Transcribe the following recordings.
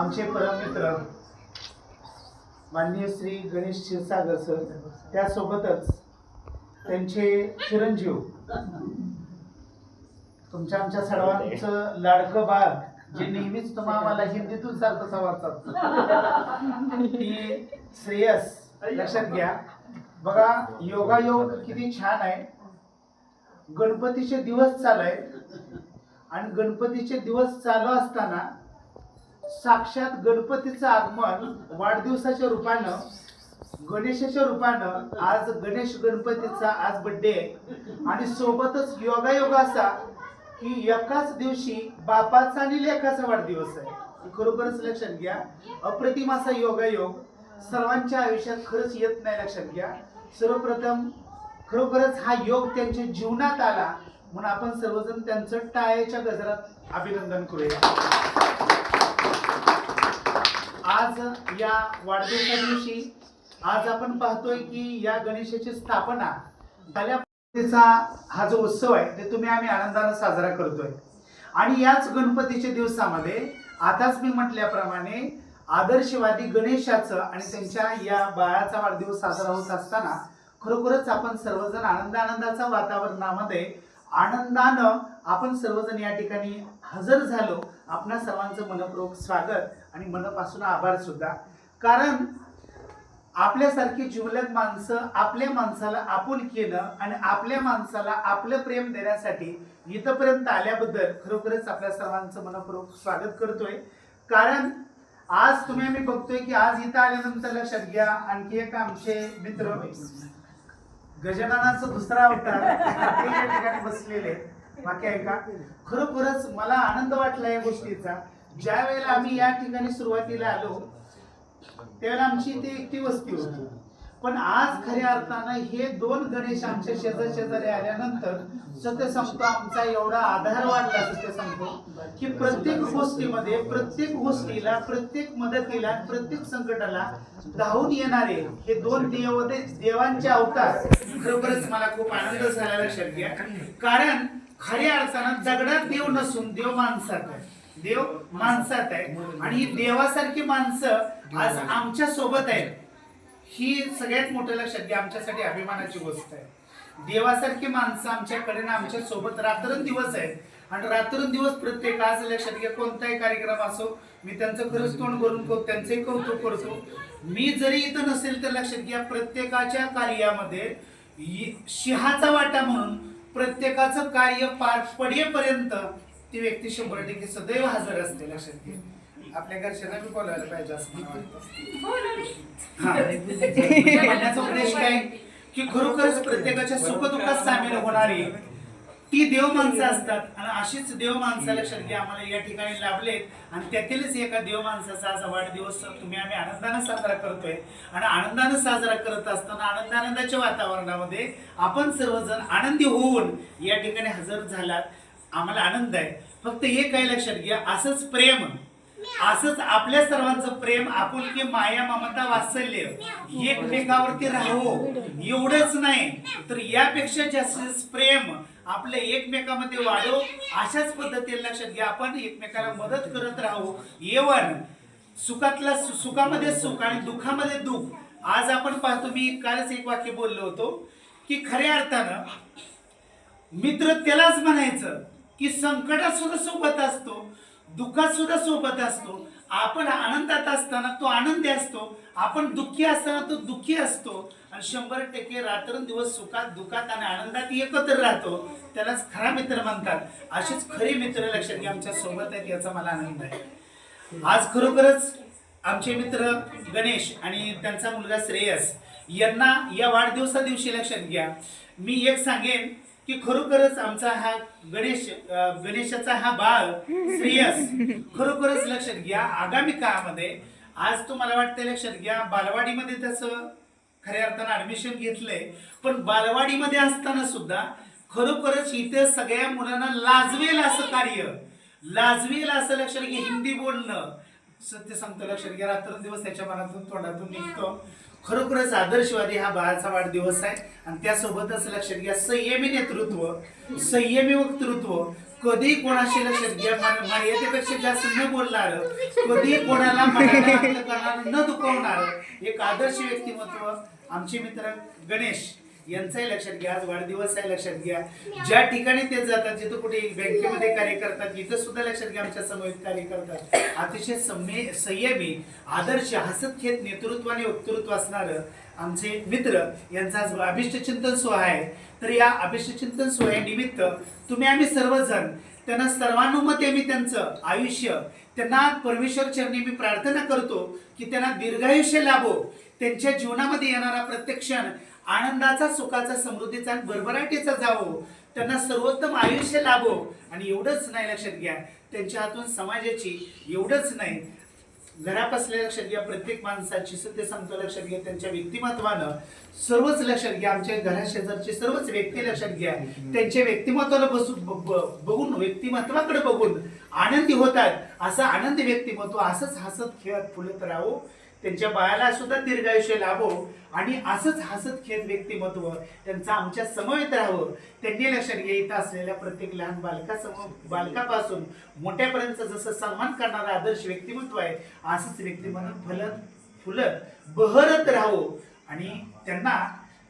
आमचे परममित्र माननीय श्री गणेश क्षीरसागर सर त्यासोबतच त्यांचे चिरंजीव तुमच्या आमच्या सर्वांचं लाडकं बाळ जे नेहमीच तुम्हा आम्हाला हिंदीतून सारखं संवाद साधतं की श्रेयस लक्षात घ्या. बघा योगायोग किती छान आहे. गणपतीचे दिवस चालू आहे. आणि गणपतीचे दिवस चालू असताना साक्षात गणपतीचं आगमन वाढदिवसाच्या रूपानं गणेशाच्या रूपानं आज गणेश गणपतीचा आज बर्थडे आहे आणि सोबतच योगायोग असा की एकाच दिवशी बापाचा आणि लेखाचा वाढदिवस आहे. खरोखरच लक्षात घ्या अप्रतिम असा योगायोग सर्वांच्या आयुष्यात खरंच येत नाही लक्षात घ्या. सर्वप्रथम खरोखरच हा योग त्यांच्या जीवनात आला म्हणून आपण सर्वजण त्यांचं टाळ्याच्या गजरात अभिनंदन करूया. आज या वाढदिवसा दिवशी आज आपण पाहतोय की या गणेशाची स्थापना झाल्या पद्धतीचा हा जो उत्सव आहे ते तुम्ही आम्ही आनंदाने साजरा करतोय. आणि याच गणपतीच्या दिवसामध्ये आताच मी म्हटल्याप्रमाणे आदर्शवादी गणेशाचं आणि त्यांच्या या बाळाचा वाढदिवस साजरा होत असताना खरोखरच आपण सर्वजण आनंदानंदाच्या वातावरणामध्ये आनंदानं आपण सर्वजण या ठिकाणी हजर झालो. आपणा सर्वांचं मनपूर्वक स्वागत आणि मनापासून आभार सुद्धा. कारण आपल्यासारखी जिवलग माणसं आपल्या माणसाला आपुलकीनं आणि आपल्या माणसाला आपलं प्रेम देण्यासाठी इथपर्यंत आल्याबद्दल खरोखरच आपल्या सर्वांचं मनपूर्वक स्वागत करतोय. कारण आज तुम्ही आम्ही बघतोय की आज इथं आल्यानंतर लक्षात घ्या आणखी एक आमचे मित्र गजाननाचा दुसरा अवतार या ठिकाणी बसलेले वाक्य आहे का? खरोखरच मला आनंद वाटला या गोष्टीचा. ज्या वेळेला आम्ही या ठिकाणी सुरुवातीला आलो त्यावेळेला आमची इथे एकटी वस्ती होती. पण आज खऱ्या अर्थानं हे दोन गणेश आमच्या शेजार शेजारी आल्यानंतर सत्य सांगतो आमचा एवढा आधार वाढला सत्य सांगतो की प्रत्येक गोष्टीमध्ये प्रत्येक गोष्टीला प्रत्येक मदतीला प्रत्येक संकटाला धावून येणारे हे दोन देव देवांचे अवतार खरोखरच मला खूप आनंद झाला लक्षात घ्या कारण खऱ्या अर्थानं दगडात देव नसून देव माणसात आहे. देव माणसात आहे. आणि ही देवासारखी माणसं आज आमच्यासोबत आहेत. ही सगळ्यात मोठं लक्षात घ्या आमच्यासाठी अभिमानाची गोष्ट आहे. देवासारखी माणसं आमच्याकडे ना आमच्यासोबत रात्रंदिवस आहेत. आणि रात्रंदिवस प्रत्येक आज लक्षात घ्या कोणताही कार्यक्रम असो मी त्यांचं खरंच तोंड भरून कौ- त्यांचंही कौतुक करतो. मी जरी इथं नसेल तर लक्षात घ्या प्रत्येकाच्या कार्यामध्ये सिंहाचा वाटा म्हणून प्रत्येकाचं कार्य पार पडेपर्यंत ती व्यक्ती शंभर टक्के सदैव हजर असते लक्षात घ्या आपल्या घरच्यांना बी बोलायला पाहिजे असं मला वाटतं. हा. म्हणजे म्हणण्याचा उद्देश काय? की खरोखरच प्रत्येकाच्या सुखदुःखात सामील होणारी ती देव माणसं असतात. आणि अशीच देव माणसं लक्षात घ्या आम्हाला या ठिकाणी लाभलेत. आणि त्यातीलच एका देव माणसाचा आज वाढदिवस तुम्ही आम्ही आनंदाने साजरा करतोय. आणि आनंदाने साजरा करत असताना आनंद आनंदाच्या वातावरणामध्ये आपण सर्वजण आनंदी होऊन या ठिकाणी हजर झालात. आम्हाला आनंद आहे. फक्त हे काय लक्षात घ्या असंच प्रेम. असंच आपल्या सर्वांचं प्रेम आपुलकी माया ममता वात्सल्य एकमेकावरती राहो एवढंच नाही तर यापेक्षा जास्त प्रेम आपलं एकमेकामध्ये वाढव अशाच पद्धतीने लक्षात घ्या आपण एकमेकाला मदत करत राहू. येवन सुखातला सु- सुखामध्ये सुख आणि दुःखामध्ये दुःख. आज आपण पाहतो मी कालच एक वाक्य बोललो होतो की खऱ्या अर्थानं मित्र त्यालाच म्हणायचं की संकटात सुद्धा सोबत असतो. दुःखात सुद्धा सोबत असतो. आपण आनंदात असताना तो आनंदी असतो. आपण दुःखी असताना तो दुःखी असतो. आणि शंभर टक्के रात्रंदिवस सुखात दुःखात आणि आनंदात एकत्र राहतो. त्यालाच खरा मित्र म्हणतात. असेच खरे मित्र लक्षात घ्या आमच्यासोबत आहेत याचा मला आनंद आहे. आज खरोखरच आमचे मित्र गणेश आणि त्यांचा मुलगा श्रेयस यांना या वाढदिवसा दिवशी लक्षात घ्या. मी एक सांगेन की खरोखरच आमचा हा गणेश गणेशाचा हा बाळ श्रेयस खरोखरच लक्षात घ्या आगामी काळामध्ये आज तुम्हाला वाटतं लक्षात घ्या बालवाडीमध्ये त्याचं खऱ्या अर्थानं ऍडमिशन घेतलंय पण बालवाडीमध्ये असताना सुद्धा खरोखरच इथे सगळ्या मुलांना लाजवेल असं कार्य लाजवेल असं लक्षात घ्या हिंदी बोलणं सत्य सांगतो लक्षात घ्या. रात्रंदिवस त्याच्या मनातून तोंडातून निघतो. खरोखरच आदर्शवादी हा बाळाचा वाढदिवस आहे. आणि त्यासोबतच लक्षात घ्या संयमी नेतृत्व संयमी वक्तृत्व कधी कोणाशी लक्षात घ्या मर्यादेपेक्षा जास्त न बोलणार कधी कोणाला करणार न दुखवणार एक आदर्श व्यक्तिमत्व आमचे मित्र गणेश यांचाही लक्षात घ्या आज वाढदिवस आहे लक्षात घ्या. ज्या ठिकाणी ते जातात जिथं कुठे बँकेमध्ये कार्य करतात इथं सुद्धा लक्षात घ्या आमच्यासमोर कार्य करतात अतिशय सम्य संयमी आदर्श हसत खेत नेतृत्वाने वक्तृत्व असणार आमचे मित्र यांचा आज अभिष्ट चिंतन सोहळा आहे. तर या अभिष्ट चिंतन सोहळ्यानिमित्त तुम्ही आम्ही सर्वजण त्यांना सर्वानुमते मी त्यांचं आयुष्य त्यांना परमेश्वर चरणी मी प्रार्थना करतो की त्यांना दीर्घायुष्य लाभो. त्यांच्या जीवनामध्ये येणारा प्रत्येक क्षण आनंदाचा सुखाचा समृद्धीचा आणि भरभराटीचा जावो. त्यांना सर्वोत्तम आयुष्य लाभो. आणि एवढंच नाही लक्षात घ्या त्यांच्या हातून समाजाची एवढंच नाही. घरापासल्या लक्षात घ्या प्रत्येक माणसाची सत्य सांगतो लक्षात घ्या. त्यांच्या व्यक्तिमत्वानं सर्वच लक्षात घ्या. आमच्या घरा शेजारचे सर्वच व्यक्ती लक्षात घ्या. त्यांच्या व्यक्तिमत्वाला बसून बघून व्यक्तिमत्वाकडे बघून आनंदी होतात. असं आनंदी व्यक्तिमत्व असंच हसत खेळत फुलत राहो. त्यांच्या बाळाला सुद्धा दीर्घायुष्य लाभो आणि असंच हसत खेळ व्यक्तिमत्व त्यांचं आमच्या समवेत राहावं. त्यांनी लक्षात घ्या इथं असलेल्या प्रत्येक लहान बालकासमोर बालकापासून मोठ्यापर्यंत जसं सन्मान करणारा आदर्श व्यक्तिमत्व आहे असंच व्यक्तिमत्व फलत फुलत बहरत राहो आणि त्यांना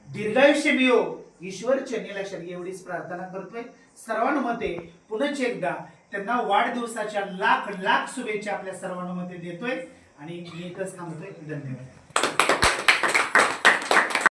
दीर्घायुष्य मिळो. ईश्वर चरणी लक्षात घ्या एवढीच प्रार्थना करतोय. सर्वांमध्ये पुनच एकदा त्यांना वाढदिवसाच्या लाख लाख शुभेच्छा आपल्या सर्वांमध्ये देतोय. आणि मी इथंच थांबतोय. धन्यवाद.